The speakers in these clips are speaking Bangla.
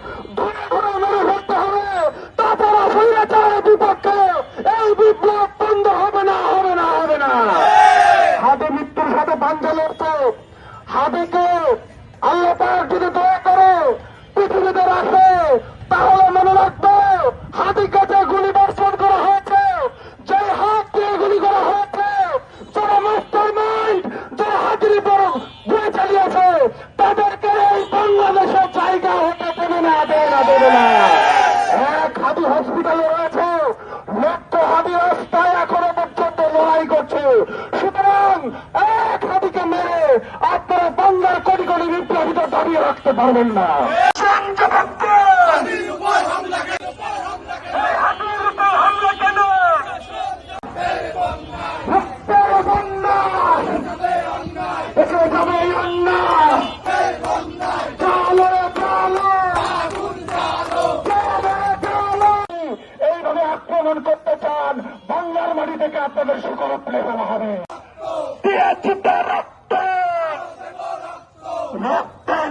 do চলো রে চলো! এইভাবে আক্রমণ করতে চান বাংলার মাটি থেকে আপনাদের হবে। দিয়েছি রক্ত।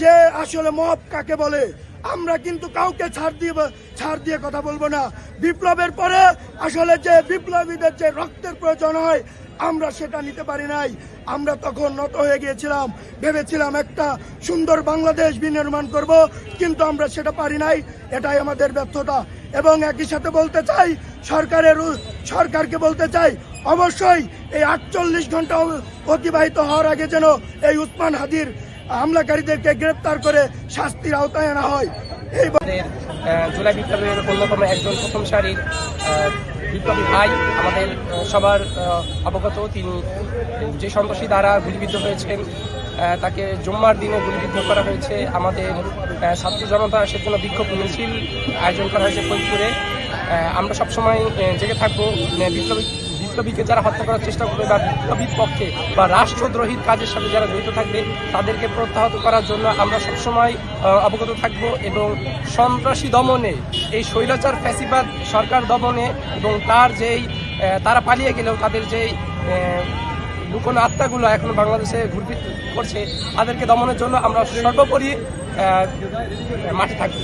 যে আসলে মব কাকে বলে, আমরা কিন্তু কাউকে ছাড় দিয়ে ছাড় দিয়ে কথা বলব না। বিপ্লবের পরে আসলে যে বিপ্লবীদের যে রক্তের প্রয়োজন হয়, আমরা সেটা নিতে পারি নাই। আমরা তখন নত হয়ে গিয়েছিলাম, ভেবেছিলাম একটা সুন্দর বাংলাদেশ বিনির্মাণ করব, কিন্তু আমরা সেটা পারি নাই। এটাই আমাদের ব্যর্থতা। এবং একই সাথে বলতে চাই, সরকারের সরকারকে বলতে চাই, অবশ্যই এই আটচল্লিশ ঘণ্টা অতিবাহিত হওয়ার আগে যেন এই উসমান হাদির হামলাকারীদেরকে গ্রেপ্তার করে শাস্তির আওতায় আনা হয়। এই জুলাই বিপ্লবের অন্যতম একজন প্রথম সারির বিপ্লবী ভাই আমাদের সবার অবগত। তিনি যে সন্ত্রাসী দ্বারা গুলিবিদ্ধ হয়েছেন তাকে জুম্মার দিনে গুলিবিদ্ধ করা হয়েছে। আমাদের ছাত্র জনতা সেজন্য বিক্ষোভ মিছিল আয়োজন করা হয়েছে ফরিদপুরে আমরা সবসময় জেগে থাকব। বিপ্লবী বিপ্লবীকে যারা হত্যা করার চেষ্টা করবে বা বিপ্লবীর পক্ষে বা রাষ্ট্রদ্রোহীর কাজের সাথে যারা জড়িত থাকবে, তাদেরকে প্রত্যাহত করার জন্য আমরা সবসময় অবগত থাকব এবং সন্ত্রাসী দমনে, এই স্বৈরাচার ফ্যাসিবাদ সরকার দমনে এবং তার যেই তারা পালিয়ে গেলেও তাদের যেই লুকোনো আত্মাগুলো এখন বাংলাদেশে ঘুরপিট করছে, তাদেরকে দমনের জন্য আমরা সর্বোপরি মাঠে থাকব।